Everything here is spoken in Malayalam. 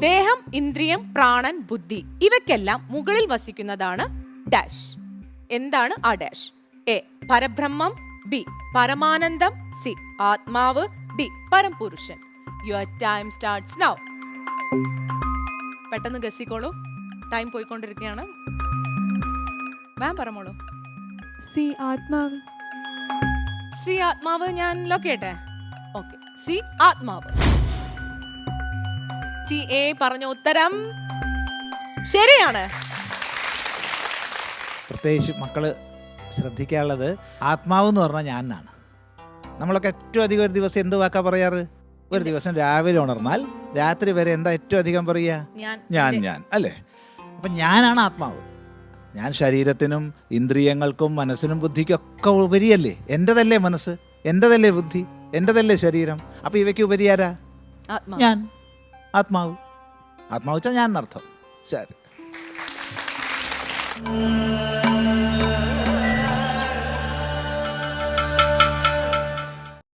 ദേഹം ഇന്ദ്രിയം പ്രാണൻ ബുദ്ധി ഇവയ്ക്കെല്ലാം മുകളിൽ വസിക്കുന്നതാണ് ഡാഷ്. എന്താണ് ആ ഡാഷ്? എ പരബ്രഹ്മം ബി പരമാനന്ദം സി ആത്മാവ് D പരംപുരുഷൻ. Your time starts now. പെട്ടെന്ന് ഗസിക്കോളൂ. ടൈം പോയിക്കൊണ്ടിരിക്കുകയാണ്. മാം പറഞ്ഞോളൂ. സി ആത്മാവ്. സി ആത്മാവ് ഞാൻ ലൊക്കേട്ടെ ഓക്കെ. സി ആത്മാവ്. ടി എ പറഞ്ഞ ഉത്തരം ശരിയാണ്. പ്രത്യേകിച്ച് മക്കൾ ശ്രദ്ധിക്കാനുള്ളത് ആത്മാവ് എന്ന് പറഞ്ഞാൽ ഞാൻ എന്നാണ് നമ്മളൊക്കെ ഏറ്റവും അധികം ഒരു ദിവസം എന്ത് വാക്കാ പറയാറ്? ഒരു ദിവസം രാവിലെ ഉണർന്നാൽ രാത്രി വരെ എന്താ ഏറ്റവും അധികം പറയുക ഞാൻ. ഞാൻ ഞാൻ അല്ലേ? അപ്പം ഞാനാണ് ആത്മാവ്. ഞാൻ ശരീരത്തിനും ഇന്ദ്രിയങ്ങൾക്കും മനസ്സിനും ബുദ്ധിക്കും ഒക്കെ ഉപരിയല്ലേ? എന്റെതല്ലേ മനസ്സ്? എന്റെതല്ലേ ബുദ്ധി? എന്റെതല്ലേ ശരീരം? അപ്പം ഇവയ്ക്ക് ഉപരിയാരാ ഞാൻ. ആത്മാവ്. ആത്മാവ് വെച്ചാൽ ഞാൻ എന്നർത്ഥം. ശരി.